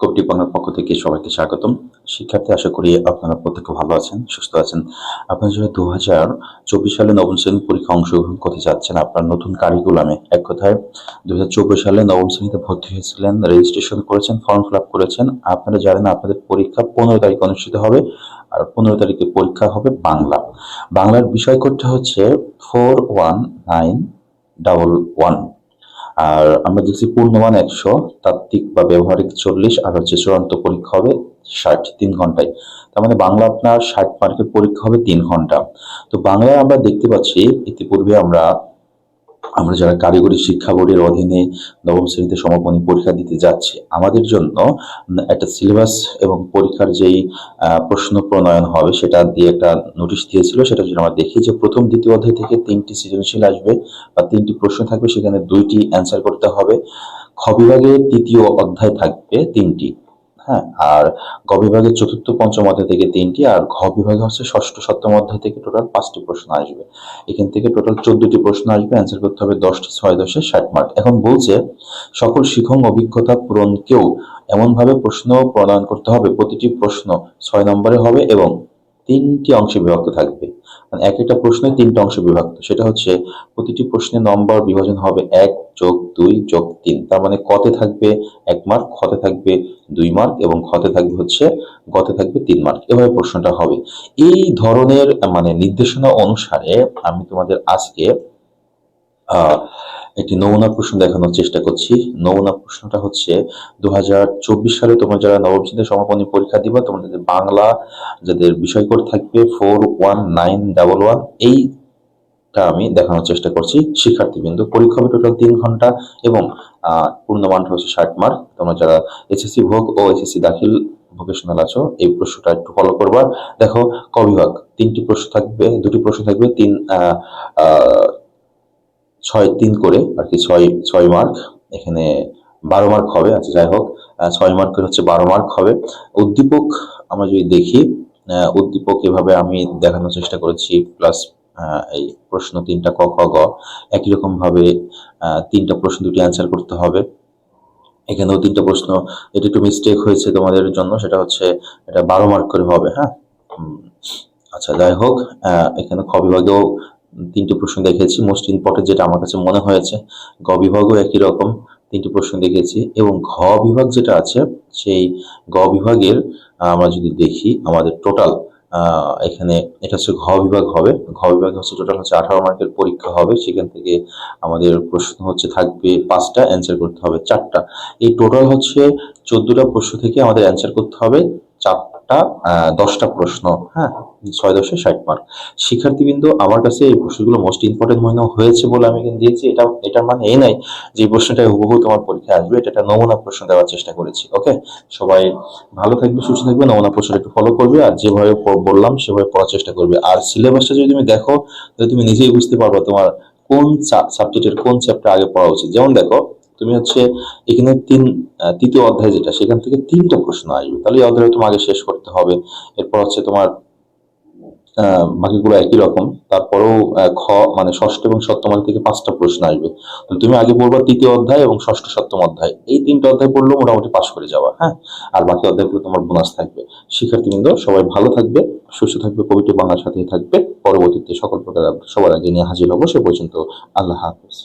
কপটি বাংলার পক্ষ থেকে সবাইকে স্বাগতম। শিক্ষার্থী, আশা করি আপনারা প্রত্যেকে ভালো আছেন, সুস্থ আছেন। আপনারা যারা দু হাজার চব্বিশ সালে নবম শ্রেণি পরীক্ষা অংশগ্রহণ করতে যাচ্ছেন, আপনার নতুন কারিকুলামে এক কথায় দু হাজার চব্বিশ সালে নবম শ্রেণীতে ভর্তি হয়েছিলেন রেজিস্ট্রেশন করেছেন ফর্ম ফিল আপ করেছেন। আপনারা জানেন আপনাদের পরীক্ষা পনেরো তারিখ অনুষ্ঠিত হবে আর পনেরো তারিখে পরীক্ষা হবে বাংলা। বাংলার বিষয় কোডটা হচ্ছে four one nine double one আর আমরা দেখছি পূর্ণমান একশো, তাত্ত্বিক বা ব্যবহারিক চল্লিশ, আর হচ্ছে চূড়ান্ত পরীক্ষা হবে ষাট, তিন ঘন্টায়। তার মানে বাংলা আপনার ষাট মার্কের পরীক্ষা হবে তিন ঘণ্টা। তো বাংলায় আমরা দেখতে পাচ্ছি, ইতিপূর্বে আমরা আমরা যারা কারিগরি শিক্ষা বোর্ডের অধীনে নবম শ্রেণীতে সমাপনী পরীক্ষা দিতে যাচ্ছি, আমাদের জন্য একটা সিলেবাস এবং পরীক্ষার যেই প্রশ্ন প্রণয়ন হবে সেটা দিয়ে একটা নোটিশ দিয়েছিল সেটা যদি আমরা দেখি যে প্রথম, দ্বিতীয় অধ্যায় থেকে তিনটি সৃজনশীল আসবে বা তিনটি প্রশ্ন থাকবে, সেখানে দুইটি অ্যান্সার করতে হবে। খ বিভাগে তৃতীয় অধ্যায় থাকবে তিনটি। হ্যাঁ আর গ বিভাগের চতুর্থ, পঞ্চম অধ্যায় থেকে তিনটি, আর ঘ বিভাগে হচ্ছে ষষ্ঠ, সপ্তম অধ্যায় থেকে টোটাল পাঁচটি প্রশ্ন আসবে। এখান থেকে টোটাল চোদ্দটি প্রশ্ন আসবে অ্যান্সার করতে হবে দশটি, ছয় দশে ষাট মার্ক এখন বলছে, সকল শিক্ষক অভিজ্ঞতা পূরণকেও এমনভাবে প্রশ্ন প্রণয়ন করতে হবে, প্রতিটি প্রশ্ন ছয় নম্বরে হবে এবং তিনটি অংশে বিভক্ত থাকবে। এক একটা প্রশ্নে তিনটা অংশে বিভক্ত। সেটা হচ্ছে প্রতিটি প্রশ্নের নম্বর বিভাজন হবে এক যোগ দুই যোগ তিন। তার মানে কতে থাকবে এক মার্ক ক্ষতে থাকবে দুই মার্ক এবং ক্ষতে থাকবে হচ্ছে গতে থাকবে তিন মার্ক এভাবে প্রশ্নটা হবে। এই ধরনের মানে নির্দেশনা অনুসারে আমি তোমাদের আজকে আহ, একটি নমুনা প্রশ্ন দেখানোর চেষ্টা করছি। নমুনা প্রশ্নটা হচ্ছে দু হাজার চব্বিশ সালে তোমরা যারা নবম শ্রেণীতে সমাপনী পরীক্ষা দিবা, তোমাদের বাংলা যাদের বিষয় কোড থাকবে four one nine double one এইটা আমি দেখানোর চেষ্টা করছি। শিক্ষার্থীবৃন্দ, পরীক্ষা হবে টোটাল তিন ঘণ্টা এবং পূর্ণমানটা হচ্ছে ষাট মার্ক তোমরা যারা এসএসসি ভোগ ও এসএসসি দাখিল ভোকেশনাল আছো, এই প্রশ্নটা একটু ফলো করবা। দেখো, ক বিভাগ? তিনটি প্রশ্ন থাকবে, দুটি প্রশ্ন থাকবে, তিন ছয় তিন করে আর কি ছয় ছয় মার্ক এখানে বারো মার্ক হবে আচ্ছা যাই হোক ছয় মার্কের হচ্ছে বারো মার্ক হবে। উদ্দীপক আমরা যদি দেখি উদ্দীপক এভাবে আমি দেখানোর চেষ্টা করেছি প্লাস এই প্রশ্ন তিনটা ক খ গ একই রকম ভাবে আহ, তিনটা প্রশ্ন দুটি অ্যান্সার করতে হবে। এখানেও তিনটা প্রশ্ন এটা একটু মিস্টেক হয়েছে তোমাদের জন্য সেটা হচ্ছে এটা বারো মার্ক করে হবে হ্যাঁ? আচ্ছা যাই হোক এখানে খ বিভাগেও তিনটি প্রশ্ন দেখেছি মোস্ট ইম্পর্টেন্ট যেটা আমার কাছে মনে হয়েছে, গ বিভাগও একই রকম, তিনটি প্রশ্ন দেখেছি এবং ঘ বিভাগ যেটা আছে, সেই গ বিভাগের আমরা যদি দেখি আমাদের টোটাল এখানে এটা হচ্ছে ঘ বিভাগ হবে। ঘ বিভাগ হচ্ছে টোটাল হচ্ছে আঠারো মার্কের পরীক্ষা হবে। সেখান থেকে আমাদের প্রশ্ন হচ্ছে থাকবে পাঁচটা অ্যান্সার করতে হবে চারটা। এই টোটাল হচ্ছে চোদ্দটা প্রশ্ন থেকে আমাদের অ্যান্সার করতে হবে। চারটা আহ, দশটা প্রশ্ন হ্যাঁ ছয় দশে ষাট মার্ক শিক্ষার্থীবৃন্দ আমার কাছে এই প্রশ্নগুলো মোস্ট ইম্পর্টেন্ট মনে হয়েছে বলে আমি কিন্তু দিয়েছি। এটা এটার মানে এই নাই যে প্রশ্নটা হুবহু তোমার পরীক্ষায় আসবে। এটা একটা নমুনা প্রশ্ন দেওয়ার চেষ্টা করেছি ওকে সবাই ভালো থাকবে সুস্থ থাকবে নমুনা প্রশ্নটা একটু ফলো করবে আর যেভাবে বললাম সেভাবে পড়ার চেষ্টা করবে। আর সিলেবাসটা যদি তুমি দেখো তাহলে তুমি নিজেই বুঝতে পারবে তোমার কোন সাবজেক্টের কোন চ্যাপ্টার আগে পড়া উচিত। যেমন দেখো তুমি হচ্ছে এখানে তিন তৃতীয় অধ্যায় যেটা, সেখান থেকে তিনটা প্রশ্ন আসবে। তাহলে এই অধ্যায় তোমাকে শেষ করতে হবে। এরপর হচ্ছে তোমার বাকিগুলো একই রকম। তারপরেও খ মানে ষষ্ঠ এবং সপ্তম থেকে পাঁচটা প্রশ্ন আসবে। তুমি আগে পড়বা তৃতীয় অধ্যায় এবং ষষ্ঠ, সপ্তম অধ্যায়। এই তিনটা অধ্যায় পড়লেও মোটামুটি পাশ করে যাওয়া হ্যাঁ? আর বাকি অধ্যায়গুলো তোমার বোনাস থাকবে। শিক্ষার্থীবৃন্দ, সবাই ভালো থাকবে, সুস্থ থাকবে, পবিত্র বাংলার সাথেই থাকবে। পরবর্তীতে সকল প্রকার সবার আগে নিয়ে হাজির হব, সে পর্যন্ত আল্লাহ হাফেজ।